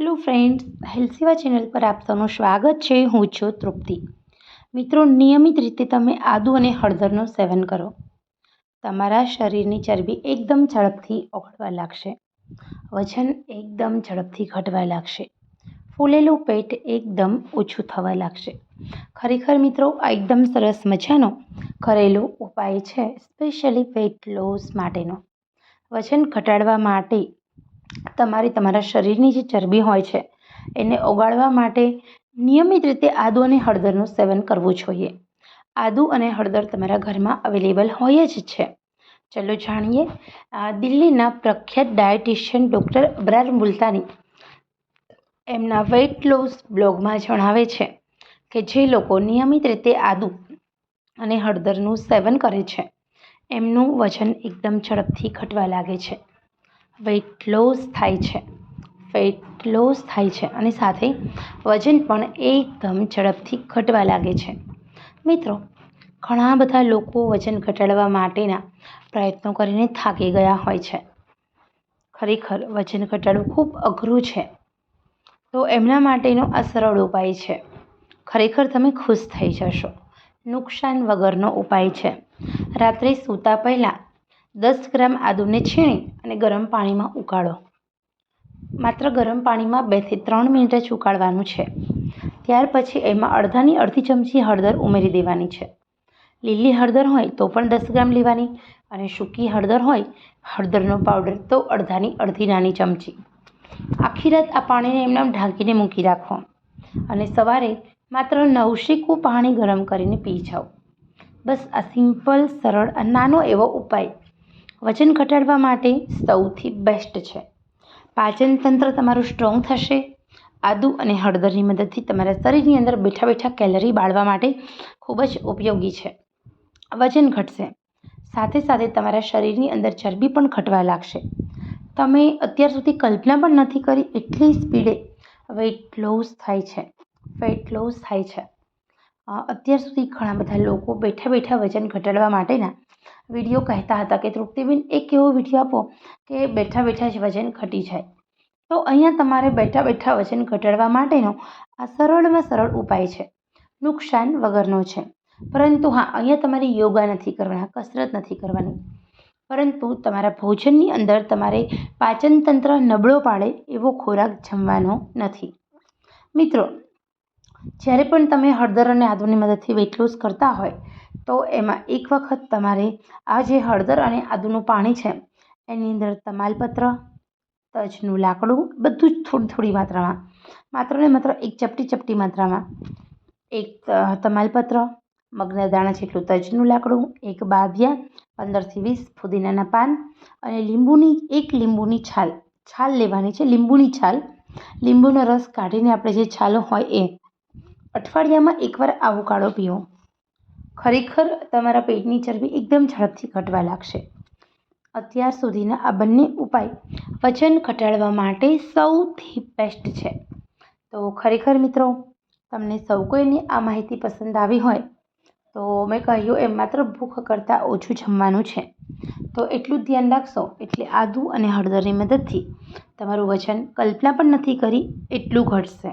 Hello friends હેલ્સીવા channel પર આપ સૌનું સ્વાગત છે. હું છું તૃપ્તિ. મિત્રો, નિયમિત રીતે તમે આદુ અને હળદરનું સેવન કરો. તમારા શરીરની ચરબી એકદમ ઝડપથી ઓગળવા લાગશે. વજન એકદમ ઝડપથી ઘટવા લાગશે. ફૂલેલું પેટ એકદમ ઓછું થવા લાગશે. ખરેખર મિત્રો, આ એકદમ સરસ મજાનો ઘરેલું ઉપાય છે સ્પેશિયલી પેટ લોસ માટેનો. વજન ઘટાડવા માટે તમારે તમારા શરીરની જે ચરબી હોય છે, એને ઓગાળવા માટે નિયમિત રીતે આદુ અને હળદરનું સેવન કરવું જોઈએ. આદુ અને હળદર તમારા ઘરમાં અવેલેબલ હોય જ છે. ચલો જાણીએ દિલ્હીના પ્રખ્યાત ડાયટિશિયન ડૉક્ટર અબરાર મુલતાની એમના વેઇટ લોસ બ્લોગમાં જણાવે છે કે જે લોકો નિયમિત રીતે આદુ અને હળદરનું સેવન કરે છે, એમનું વજન એકદમ ઝડપથી ઘટવા લાગે છે. વેઇટ લોસ થાય છે. ફેટ લોસ થાય છે અને સાથે વજન પણ એકદમ ઝડપથી ઘટવા લાગે છે. મિત્રો, ઘણા બધા લોકો વજન ઘટાડવા માટેના પ્રયત્નો કરીને થાકી ગયા હોય છે. ખરેખર વજન ઘટાડવું ખૂબ અઘરું છે. તો એમના માટેનો આ સરળ ઉપાય છે. ખરેખર તમે ખુશ થઈ જશો. નુકસાન વગરનો ઉપાય છે. રાત્રે સૂતા પહેલાં દસ ગ્રામ આદુને છીણી અને ગરમ પાણીમાં ઉકાળો. માત્ર ગરમ પાણીમાં બેથી ત્રણ મિનિટ જ ઉકાળવાનું છે. ત્યાર પછી એમાં અડધાની અડધી ચમચી હળદર ઉમેરી દેવાની છે. લીલી હળદર હોય તો પણ દસ ગ્રામ લેવાની અને સૂકી હળદર હોય, હળદરનો પાવડર તો અડધાની અડધી નાની ચમચી. આખી રાત આ પાણીને એમને ઢાંકીને મૂકી રાખો અને સવારે માત્ર નવશેકું પાણી ગરમ કરીને પી જાઓ. બસ આ સિમ્પલ, સરળ નાનો એવો ઉપાય વજન ઘટાડવા માટે સૌથી બેસ્ટ છે. પાચન તંત્ર તમારું સ્ટ્રોંગ થશે. આદુ અને હળદરની મદદથી તમારા શરીરની અંદર બેઠા બેઠા કેલરી બાળવા માટે ખૂબ જ ઉપયોગી છે. વજન ઘટશે. સાથે સાથે તમારા શરીરની અંદર ચરબી પણ ઘટવા લાગશે. તમે અત્યાર સુધી કલ્પના પણ નથી કરી એટલી સ્પીડે વેઇટ લોસ થાય છે. વેઇટ લોસ થાય છે. અત્યાર સુધી ઘણા બધા લોકો બેઠા બેઠા વજન ઘટાડવા માટેના વીડિયો કહેતા હતા કે, તૃપ્તિબેન, એક એવો વીડિયો આપો કે બેઠા બેઠા જ વજન ઘટી જાય. તો અહીંયા તમારે બેઠા બેઠા વજન ઘટાડવા માટેનો આ સરળમાં સરળ ઉપાય છે. નુકસાન વગરનો છે. પરંતુ હા, અહીંયા તમારે યોગા નથી કરવાના, કસરત નથી કરવાની. પરંતુ તમારા ભોજનની અંદર તમારે પાચન તંત્ર નબળો પાડે એવો ખોરાક જમવાનો નથી. મિત્રો, જ્યારે પણ તમે હળદર અને આદુની મદદથી વેટ લોસ કરતા હોય તો એમાં એક વખત તમારે આ જે હળદર અને આદુનું પાણી છે, એની અંદર તમાલપત્ર, તજનું લાકડું, બધું જ થોડી થોડી માત્રામાં. માત્ર ને માત્ર એક ચપટી ચપટી માત્રામાં. એક તમાલપત્ર, મગના દાણા જેટલું તજનું લાકડું, એક બાદિયા પંદરથી વીસ ફુદીનાના પાન અને લીંબુની, એક લીંબુની છાલ. છાલ લેવાની છે, લીંબુની છાલ. લીંબુનો રસ કાઢીને આપણે જે છાલો હોય એ અઠવાડિયામાં એકવાર આવું કાળો પીવો. ખરેખર તમારા પેટની ચરબી એકદમ ઝડપથી ઘટવા લાગશે. અત્યાર સુધીના આ બંને ઉપાય વજન ઘટાડવા માટે સૌથી બેસ્ટ છે. તો ખરેખર મિત્રો, તમને સૌ કોઈને આ માહિતી પસંદ આવી હોય, તો મેં કહ્યું એમ માત્ર ભૂખ કરતાં ઓછું જમવાનું છે. તો એટલું જ ધ્યાન રાખશો, એટલે આદુ અને હળદરની મદદથી તમારું વજન કલ્પના પણ નથી કરી એટલું ઘટશે.